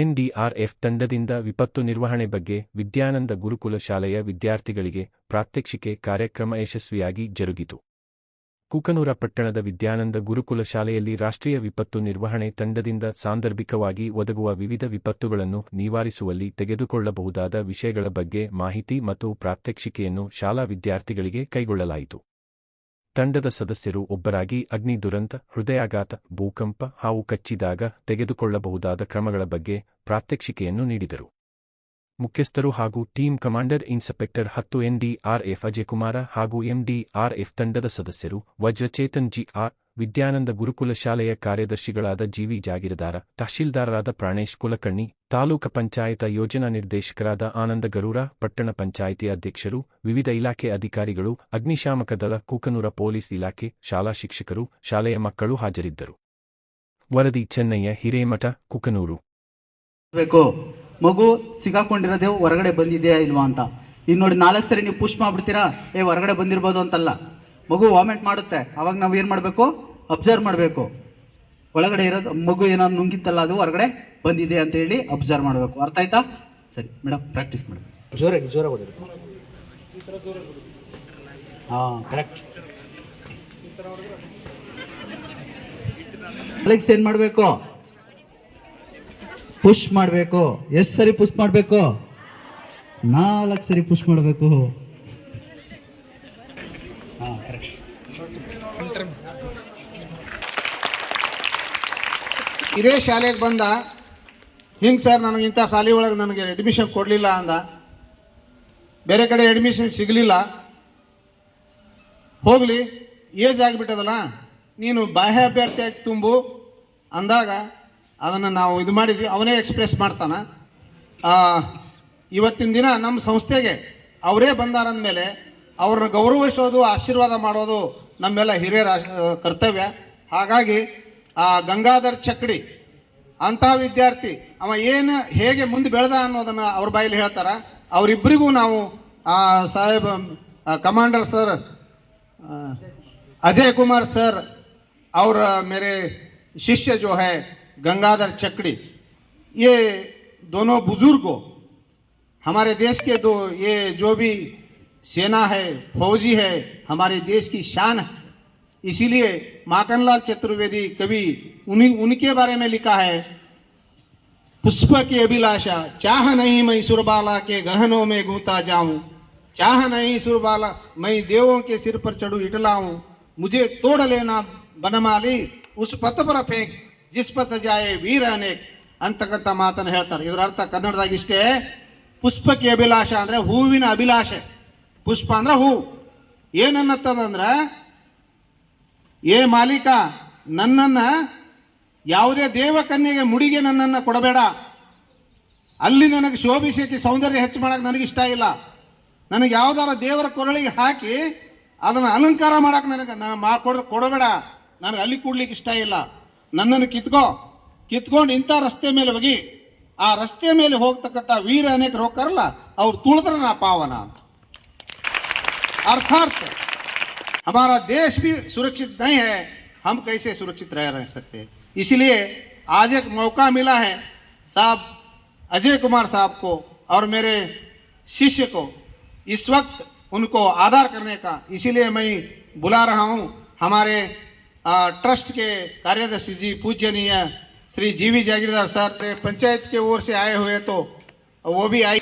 NDRF ತಂಡದಿಂದ ವಿಪತ್ತು ನಿರ್ವಹಣೆ ಬಗ್ಗೆ ವಿದ್ಯಾನಂದ ಗುರುಕುಲ ಶಾಲೆಯ ವಿದ್ಯಾರ್ಥಿಗಳಿಗೆ ಪ್ರಾತ್ಯಕ್ಷಿಕೆ ಕಾರ್ಯಕ್ರಮ ಯಶಸ್ವಿಯಾಗಿ ಜರುಗಿತು. ಕುಕನೂರ ಪಟ್ಟಣದ ವಿದ್ಯಾನಂದ ಗುರುಕುಲ ಶಾಲೆಯಲ್ಲಿ ರಾಷ್ಟ್ರೀಯ ವಿಪತ್ತು ನಿರ್ವಹಣೆ ತಂಡದಿಂದ ಸಾಂದರ್ಭಿಕವಾಗಿ ಒದಗುವ ವಿವಿಧ ವಿಪತ್ತುಗಳನ್ನು ನಿವಾರಿಸುವಲ್ಲಿ ತೆಗೆದುಕೊಳ್ಳಬಹುದಾದ ವಿಷಯಗಳ ಬಗ್ಗೆ ಮಾಹಿತಿ ಮತ್ತು ಪ್ರಾತ್ಯಕ್ಷಿಕೆಯನ್ನು ಶಾಲಾ ವಿದ್ಯಾರ್ಥಿಗಳಿಗೆ ಕೈಗೊಳ್ಳಲಾಯಿತು. ತಂಡದ ಸದಸ್ಯರು ಒಬ್ಬರಾಗಿ ಅಗ್ನಿ ದುರಂತ ಹೃದಯಾಘಾತ, ಭೂಕಂಪ, ಹಾವು ಕಚ್ಚಿದಾಗ ತೆಗೆದುಕೊಳ್ಳಬಹುದಾದ ಕ್ರಮಗಳ ಬಗ್ಗೆ ಪ್ರಾತ್ಯಕ್ಷಿಕೆಯನ್ನು ನೀಡಿದರು. ಮುಖ್ಯಸ್ಥರು ಹಾಗೂ ಟೀಮ್ ಕಮಾಂಡರ್ ಇನ್ಸ್ಪೆಕ್ಟರ್ ಹತ್ತು ಎನ್ಡಿಆರ್ಎಫ್ ಅಜಯಕುಮಾರ ಹಾಗೂ ಎಂಡಿಆರ್ಎಫ್ ತಂಡದ ಸದಸ್ಯರು ವಜ್ರಚೇತನ್ ಜಿ ಆರ್ ವಿದ್ಯಾನಂದ ಗುರುಕುಲ ಶಾಲೆಯ ಕಾರ್ಯದರ್ಶಿಗಳಾದ ಜಿವಿ ಜಾಗೀರದಾರ, ತಹಶೀಲ್ದಾರರಾದ ಪ್ರಾಣೇಶ್ ಕುಲಕರ್ಣಿ, ತಾಲೂಕ ಪಂಚಾಯತ ಯೋಜನಾ ನಿರ್ದೇಶಕರಾದ ಆನಂದ ಗರೂರ, ಪಟ್ಟಣ ಪಂಚಾಯಿತಿ ಅಧ್ಯಕ್ಷರು, ವಿವಿಧ ಇಲಾಖೆ ಅಧಿಕಾರಿಗಳು, ಅಗ್ನಿಶಾಮಕ ದಳ, ಕೂಕನೂರ ಪೊಲೀಸ್ ಇಲಾಖೆ, ಶಾಲಾ ಶಿಕ್ಷಕರು, ಶಾಲೆಯ ಮಕ್ಕಳು ಹಾಜರಿದ್ದರು. ವರದಿ ಚೆನ್ನಯ್ಯ, ಹಿರೇಮಠ, ಕುಕನೂರು. ಮಗು ಸಿಗಾಕೊಂಡಿರೋದೇ ಹೊರಗಡೆ ಬಂದಿದೆಯಾ ಇಲ್ವಾ ಅಂತ. ಇನ್ನು ನೋಡಿ ನಾಲ್ಕು ಸರಿ ನೀವು ಪುಷ್ ಮಾಡ್ಬಿಡ್ತೀರಾ? ಏ, ಹೊರಗಡೆ ಬಂದಿರ್ಬೋದು ಅಂತಲ್ಲ. ಮಗು ವಾಮಿಟ್ ಮಾಡುತ್ತೆ. ಅವಾಗ ನಾವು ಏನು ಮಾಡಬೇಕು? ಅಬ್ಸರ್ವ್ ಮಾಡಬೇಕು. ಒಳಗಡೆ ಇರೋದು ಮಗು ಏನಾದ್ರು ನುಂಗಿತ್ತಲ್ಲ ಅದು ಹೊರಗಡೆ ಬಂದಿದೆ ಅಂತ ಹೇಳಿ ಅಬ್ಸರ್ವ್ ಮಾಡಬೇಕು. ಅರ್ಥ ಆಯ್ತಾ? ಸರಿ ಮೇಡಮ್ ಪ್ರಾಕ್ಟೀಸ್ ಮಾಡಿ. ಜೋರಾಗಿ ಜೋರಾಗಿ ಹೊಡೆದು ಹಾಂ ಕರೆಕ್ಟ್ ಅಲೆಕ್ಸ್ ಏನು ಮಾಡಬೇಕು? ಪುಷ್ ಮಾಡಬೇಕು. ಎಷ್ಟು ಸರಿ ಪುಷ್ ಮಾಡಬೇಕು? ನಾಲ್ಕು ಸರಿ ಪುಷ್ ಮಾಡಬೇಕು. ಇದೇ ಶಾಲೆಗೆ ಬಂದ, ಹಿಂಗೆ ಸರ್, ನನಗೆ ಇಂಥ ಶಾಲೆ ಒಳಗೆ ನನಗೆ ಅಡ್ಮಿಷನ್ ಕೊಡಲಿಲ್ಲ ಅಂದ. ಬೇರೆ ಕಡೆ ಅಡ್ಮಿಷನ್ ಸಿಗಲಿಲ್ಲ. ಹೋಗಲಿ ಏಜ್ ಆಗಿಬಿಟ್ಟದಲ್ಲ, ನೀನು ಬಾಹ್ಯ ಅಭ್ಯರ್ಥಿಯಾಗಿ ತುಂಬು. ಅಂದಾಗ ಅದನ್ನು ನಾವು ಇದು ಮಾಡಿದ್ವಿ. ಅವನೇ ಎಕ್ಸ್ಪ್ರೆಸ್ ಮಾಡ್ತಾನೆ. ಇವತ್ತಿನ ದಿನ ನಮ್ಮ ಸಂಸ್ಥೆಗೆ ಅವರೇ ಬಂದಾರಂದಮೇಲೆ ಅವ್ರನ್ನ ಗೌರವಿಸೋದು, ಆಶೀರ್ವಾದ ಮಾಡೋದು ನಮ್ಮೆಲ್ಲ ಹಿರಿಯರ ಕರ್ತವ್ಯ. ಹಾಗಾಗಿ ಗಂಗಾಧರ್ ಚಕ್ಡಿ ಅಂತಹ ವಿದ್ಯಾರ್ಥಿ ಅವ ಏನು ಹೇಗೆ ಮುಂದೆ ಬೆಳೆದ ಅನ್ನೋದನ್ನು ಅವ್ರ ಬಾಯಲ್ಲಿ ಹೇಳ್ತಾರ ಅವರಿಬ್ಬರಿಗೂ ನಾವು ಆ, ಸಾಹೇಬ್ ಆ, ಕಮಾಂಡರ್ ಸರ್ ಆ, अजय कुमार सर और मेरे शिष्य जो है गंगाधर चकड़ी ये दोनों बुजुर्गों हमारे देश के दो ये जो भी सेना है फौजी है हमारे देश की शान है इसीलिए माखनलाल चतुर्वेदी कवि उन्हीं उनके बारे में लिखा है पुष्प की अभिलाषा चाह नहीं मैं सुरबाला के गहनों में गूंता जाऊं चाह नहीं सुरबाला मैं देवों के सिर पर चढ़ू इटलाऊं मुझे तोड़ लेना बनमाली उस ಪಥ ಪರ ಫೇಕ್ ಜಿಸ್ ಪಥ ಜಾಯೆ ವೀರ ಅನೇಕ್ ಅಂತಕ್ಕಂಥ ಮಾತನ್ನು ಹೇಳ್ತಾರೆ ಇದರ ಅರ್ಥ ಕನ್ನಡದಾಗ ಇಷ್ಟೇ ಪುಷ್ಪಕ್ಕೆ ಅಭಿಲಾಷ ಅಂದ್ರೆ ಹೂವಿನ ಅಭಿಲಾಷೆ ಪುಷ್ಪ ಅಂದ್ರೆ ಹೂ ಏನನ್ನತ್ತದಂದ್ರೆ ಏ ಮಾಲೀಕ, ನನ್ನನ್ನು ಯಾವುದೇ ದೇವಕನ್ಯೆಗೆ ಮುಡಿಗೆ ನನ್ನನ್ನು ಕೊಡಬೇಡ. ಅಲ್ಲಿ ನನಗೆ ಶೋಭಿಸಕ್ಕೆ ಸೌಂದರ್ಯ ಹೆಚ್ಚು ಮಾಡೋಕ್ಕೆ ನನಗೆ ಇಷ್ಟ ಇಲ್ಲ. ನನಗೆ ಯಾವುದಾರ ದೇವರ ಕೊರಳಿಗೆ ಹಾಕಿ ಅದನ್ನು ಅಲಂಕಾರ ಮಾಡಕ್ಕೆ ನನಗೆ ನಾನು ಮಾ ಕೊಡ, ಕೊಡಬೇಡ. ನನಗೆ ಅಲ್ಲಿ ಕೂಡ್ಲಿಕ್ಕೆ ಇಷ್ಟ ಇಲ್ಲ. ನನ್ನನ್ನು ಕಿತ್ಕೋ. ಕಿತ್ಕೊಂಡು ಇಂಥ ರಸ್ತೆ ಮೇಲೆ ಹೋಗಿ. ಆ ರಸ್ತೆ ಮೇಲೆ ಹೋಗ್ತಕ್ಕಂಥ ವೀರ ಅನೇಕರು ಹೋಗ್ತಾರಲ್ಲ, ಅವ್ರು ತುಳಿದ್ರೆ ನಾ ಪಾವನ ಅಂತ. ಅರ್ಥಾರ್ಥ. हमारा देश भी सुरक्षित नहीं है, हम कैसे सुरक्षित रह रह सकते इसलिए आज एक मौका मिला है, साहब अजय कुमार साहब को और मेरे शिष्य को। इस वक्त उनको आधार करने का इसीलिए मैं बुला रहा हूँ। हमारे ट्रस्ट के कार्यदर्शी जी पूजनीय Shri G V Jagirdar sir panchayat के ओर से आए हुए तो वो भी आई।